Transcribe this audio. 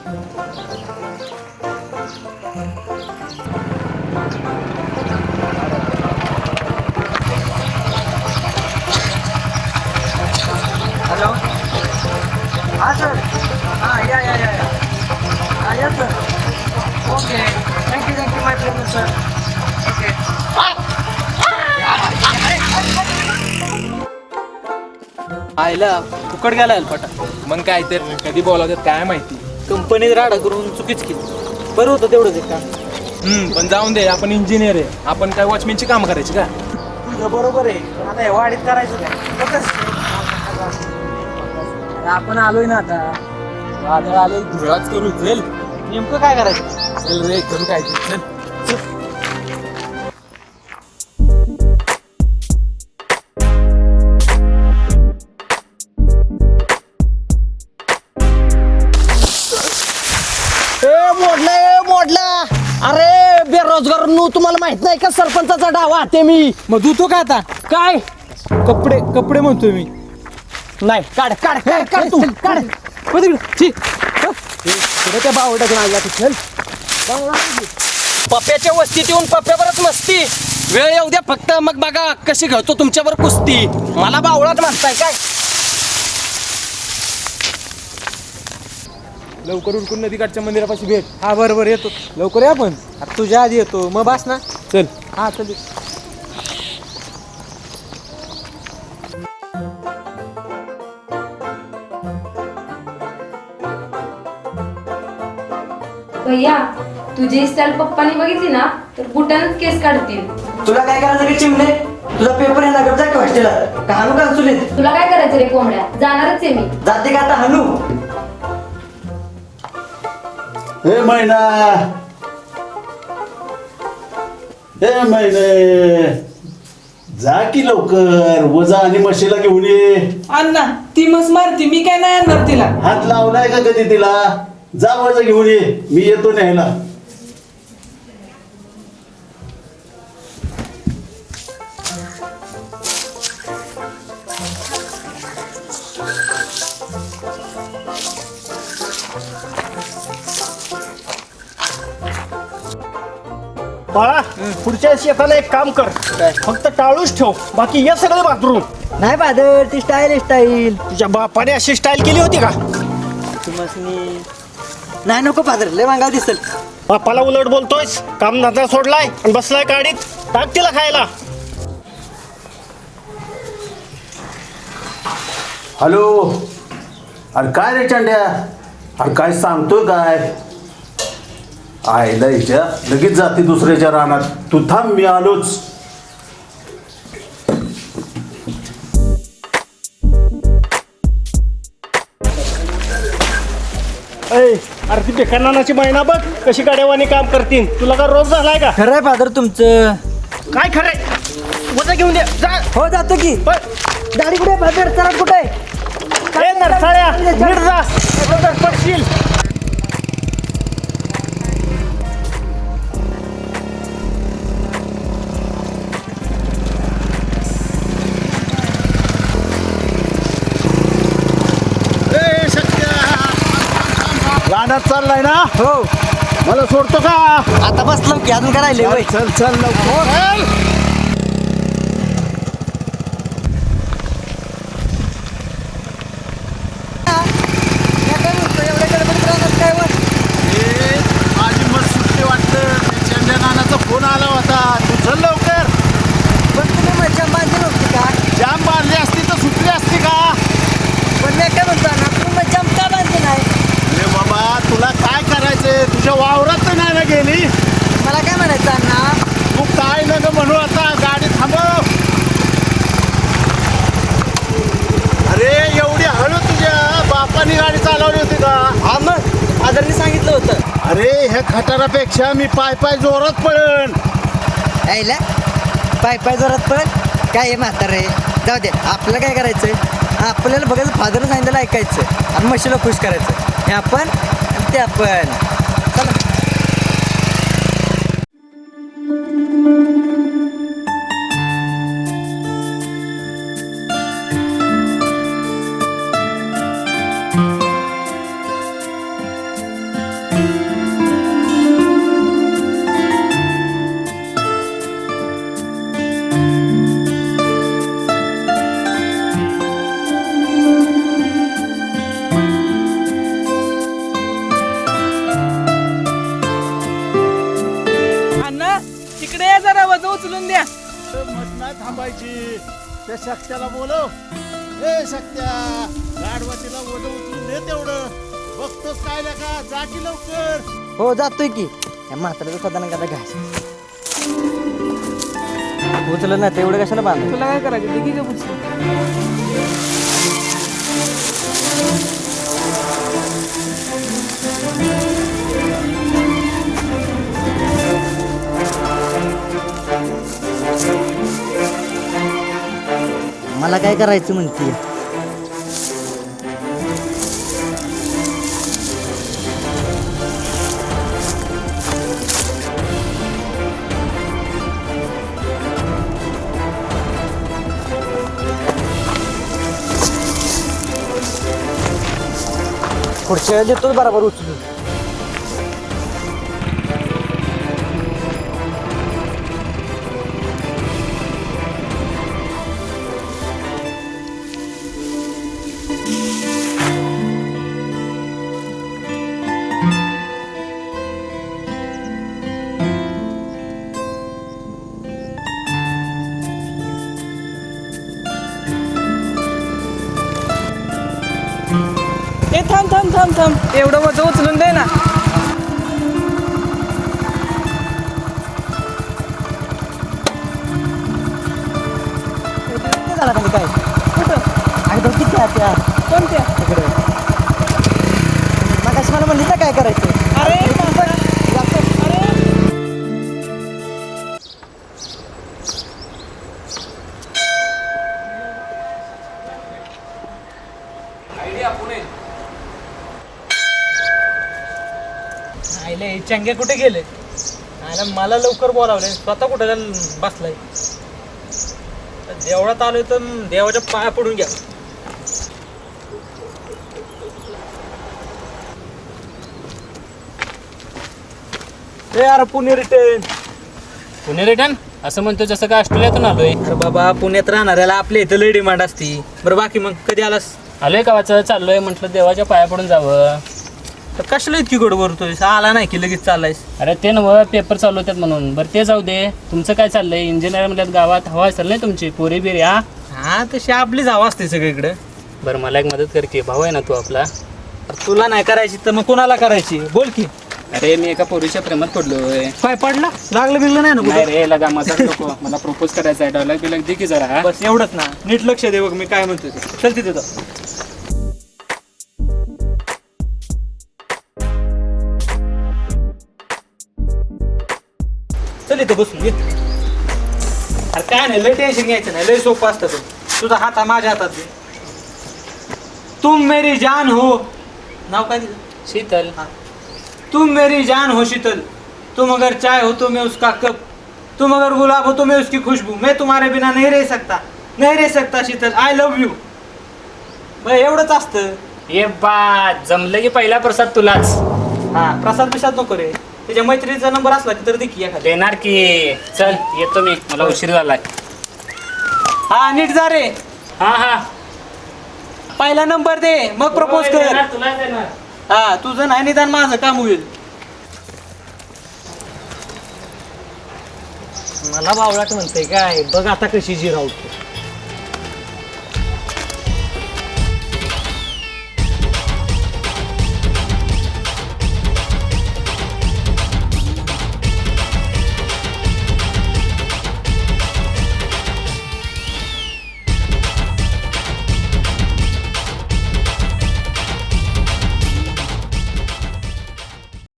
Hello? Sir. या या या या. Sir. Okay. Thank you thank you sir आयला फुकट गेला पटा. मग काय तर कधी बोलावतात काय माहिती? कंपनीत राडा करून चुकीच केली. बरं होतं तेवढंच एक काम. हम्म पण जाऊन दे आपण इंजिनियर आहे. आपण काय वॉचमॅनची काम करायची का? तुझं बरोबर आहे. पण आता हे वाढीत करायचं काय? आपण आलोय ना आता. वादळ आले धुळाच करू चल. नेमकं काय करायचं? चल रे करू काय? चल. नु तुम्हाला माहीत नाही का सरपंचाचा डाव आहे मी? मग धुतो का आता? काय? कपडे कपडे म्हणतोय मी. नाही काढ काढ काढ काढ तू काढ. हो तिकडे. छी. पुढे त्या बावड्यातून आणला तू चल. पप्प्याच्या वस्तीत येऊन पप्प्यावरच मस्ती. वेळ येऊ द्या फक्त. मग बघा कशी घडतो तुमच्यावर कुस्ती. मला बावळात म्हणताय काय? लवकर उरकून नदीकाठच्या मंदिरापाशी भेट. हा बरं बरं येतो. लवकर या पण. आता तुझ्या आधी येतो. मग बास ना. चल. हा चल भैया तुझी स्टाईल पप्पानी बघितली ना तर बुटानच केस काढतील. तुला काय करायचं रे चिमणे? तुझा पेपर आहे ना गप जा की हॉस्टेलला का हाणू का चुलीत तुला काय करायचं रे कोंबड्या? जाणारच आहे मी. जाते का आता हाणू हे मैना हे मैने जा की लवकर. वजा आणि म्हशीला घेऊन ये. अण्णा ती मस मारती मी काय नाही आणणार तिला? हात लावलाय का कधी तिला? जा वजा घेऊन ये. मी येतो न्यायला. बाळा पुढच्या शेताला एक काम कर. फक्त टाळूच ठेव. बाकी हे सगळं बाथरूम. नाही बादर ती स्टाईल स्टाईल तुझ्या बापाने अशी स्टाईल केली होती का? नाही नको फादर लय मागाव दिसल. बापाला उलट बोलतोयस. काम नजर सोडलाय आणि बसलाय गाडीत. टाक तिला खायला. हॅलो. अरे काय रे चांड्या? अरे काय सांगतोय काय? आयला हिच्या लगेच जाते दुसऱ्याच्या रानात. तू थांब मी आलोच. ऐ अरे ती बेकानाची महिना बघ कशी गाड्यावानी काम करतील तुला का रोज झालाय का? खरं आहे फादर तुमचं. काय खरंय? वजा घेऊन दे. जा. हो जातो की. गाडी कुठे फादर? चला कुठे ए नरसाळ्या नीट जा. पडशील. रानात चाललाय ना? हो. मला सोडतो का? आता बसलो की अजून करायले वय चल चल लवकर. माझी मत सुट्टी वाटतं. चंद्या नानाचा फोन आला होता. तू चल लवकर पण तुम्ही मजा बांधली नव्हती का जाम बांधली असती तर सुटली असती का पण मी काय म्हणतो ना तुम्ही मजा का बांधली नाही अरे बाबा तुला काय करायचंय तुझ्या वावरात तर नाही ना गेली मला काय म्हणायचं अण्णा तू काय नग म्हणू आता गाडी थांबव अरे एवढी हळू तुझ्या बापानी गाडी चालवली होती का हा मग फादरनी सांगितलं होतं अरे ह्या खटारापेक्षा मी पाय पाय जोरात पळण यायला पाय पाय जोरात पळ. काय आहे म्हातार? रे जाऊ दे आपलं काय करायचं आपल्याला बघायचं फादर सांगितलं ऐकायचं. आणि म्हशीला खुश करायचं. हे आपण आणि ते आपण. त्या शक्त्याला बोलव. ए शक्त्या गाडवातीला वड उचलून दे तेवढं. बघतोस काय का? जा की लवकर. हो जातोय की. या म्हाताऱ्याचं साधारण कदा घास उचलं ना तेवढं कशाला बांध तुला काय करायचं? ते की उचलून. मला काय करायचं म्हणते? पुढच्या वेळेस देतोच बरोबर उचलून. थांब थांब. एवढं वजन उचलून दे ना. झाला खाली काय? कुठं? आणि तो किती आहे त्या कोणत्या? तिकडे मग मला म्हणली काय करायचं चंगे कुठे गेले? आयला मला लवकर बोलावले. स्वतः कुठे बसलाय? देवळात आलोय तर देवाच्या पाया पडून घ्या ए अरे पुणे रिटर्न पुणे रिटर्न असं म्हणतो जसं का ऑस्ट्रेलियातून आलोय. अरे बाबा पुण्यात राहणाऱ्याला आपल्या इथं लय डिमांड असती. बरं बाकी मग कधी आलास? आलोय गावाचं चाललोय. म्हटलं देवाच्या पाया पडून जावं. तर कशाला इतकी गोड बोलतोय आला नाही की लगेच चाललायस? अरे ते नवं पेपर चालू होतात म्हणून. बरं ते जाऊ दे. तुमचं काय चाललंय? इंजिनियर म्हणल्यात गावात हवा असेल नाही तुमची. पोरी बिरी हा? हा तशी आपलीच हवा असते सगळीकडे. बरं मला एक मदत कर की. भाऊ आहे ना तू आपला? तुला नाही करायची तर मग कोणाला करायची? बोल की. अरे मी एका पोरीच्या प्रेमात पडलोय. काय पडला? लागलं बिगलं नाही ना नाही कुठं? रे लगा माझा नको. मला प्रपोज करायचा आहे डायलॉग बिलॉग दे की जरा हा? बस एवढंच ना. नीट लक्ष दे बघ मी काय म्हणतो चल तिथे जाऊ चल इथं बसून ये. अरे काय नाही लय टेन्शन घ्यायचं नाही लय सोपं असतं ते. तुझा हात हा माझ्या हातात दे. तुम मेरी जान हो. नाव काय दिलं? शीतल. तुम मेरी जान हो शीतल. तुम अगर चाय हो तो मैं उसका कप. तुम अगर गुलाब हो तो मैं उसकी खुशबू. मैं तुम्हारे बिना नहीं रह सकता. नहीं रह सकता शीतल. आय लव्ह यू बरं एवढंच असतं. ये बा जमलं की पहिला प्रसाद तुलाच. हा प्रसाद बिसाद नको रे. त्याच्या मैत्रिणीचा नंबर असला की तर दे की एखादा. देणार की. चल येतो मी. मला उशीर झालाय. हा नीट जा रे. हा हा. पहिला नंबर दे. मग प्रपोज कर. देणार, तुलाच देणार. हा तुझं नाही निदान माझं काम होईल. मला बावळाट म्हणते काय? बघ आता कशी जी राहतो